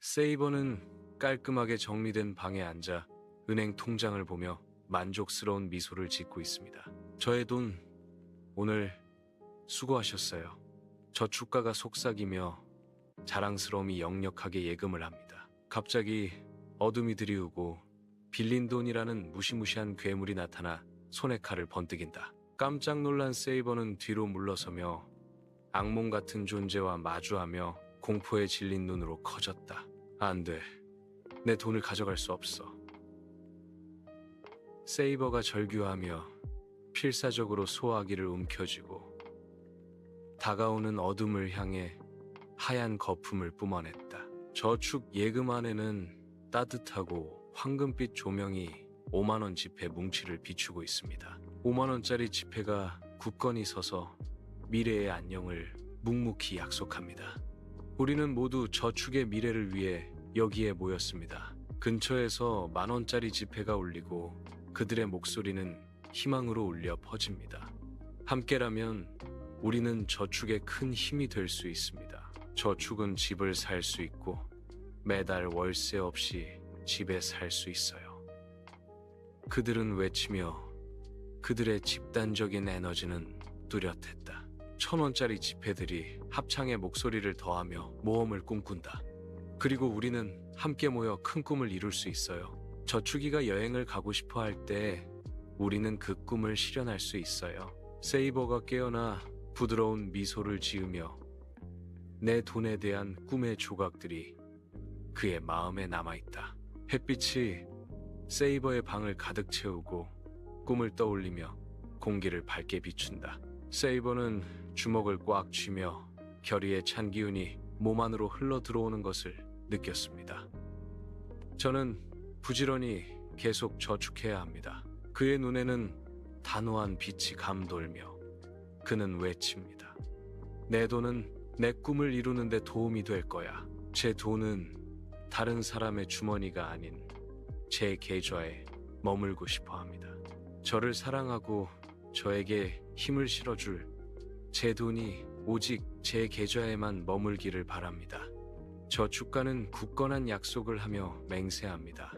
세이버는 깔끔하게 정리된 방에 앉아 은행 통장을 보며 만족스러운 미소를 짓고 있습니다. 저의 돈 오늘 수고하셨어요. 저축가가 속삭이며 자랑스러움이 역력하게 예금을 합니다. 갑자기 어둠이 들이우고 빌린 돈이라는 무시무시한 괴물이 나타나 손에 칼을 번뜩인다. 깜짝 놀란 세이버는 뒤로 물러서며 악몽 같은 존재와 마주하며 공포에 질린 눈으로 커졌다. 안 돼. 내 돈을 가져갈 수 없어. 세이버가 절규하며 필사적으로 소화기를 움켜쥐고 다가오는 어둠을 향해 하얀 거품을 뿜어냈다. 저축 예금 안에는 따뜻하고 황금빛 조명이 5만원 지폐 뭉치를 비추고 있습니다. 5만원짜리 지폐가 굳건히 서서 미래의 안녕을 묵묵히 약속합니다. 우리는 모두 저축의 미래를 위해 여기에 모였습니다. 근처에서 만원짜리 지폐가 울리고 그들의 목소리는 희망으로 울려 퍼집니다. 함께라면 우리는 저축에 큰 힘이 될 수 있습니다. 저축은 집을 살 수 있고 매달 월세 없이 집에 살 수 있어요. 그들은 외치며 그들의 집단적인 에너지는 뚜렷했다. 천 원짜리 지폐들이 합창의 목소리를 더하며 모험을 꿈꾼다. 그리고 우리는 함께 모여 큰 꿈을 이룰 수 있어요. 저축이가 여행을 가고 싶어 할 때 우리는 그 꿈을 실현할 수 있어요. 세이버가 깨어나 부드러운 미소를 지으며 내 돈에 대한 꿈의 조각들이 그의 마음에 남아있다. 햇빛이 세이버의 방을 가득 채우고 꿈을 떠올리며 공기를 밝게 비춘다. 세이버는 주먹을 꽉 쥐며 결의의 찬 기운이 몸 안으로 흘러 들어오는 것을 느꼈습니다. 저는 부지런히 계속 저축해야 합니다. 그의 눈에는 단호한 빛이 감돌며 그는 외칩니다. 내 돈은 내 꿈을 이루는데 도움이 될 거야. 제 돈은 다른 사람의 주머니가 아닌 제 계좌에 머물고 싶어 합니다. 저를 사랑하고 저에게 힘을 실어줄 제 돈이 오직 제 계좌에만 머물기를 바랍니다. 저축가는 굳건한 약속을 하며 맹세합니다.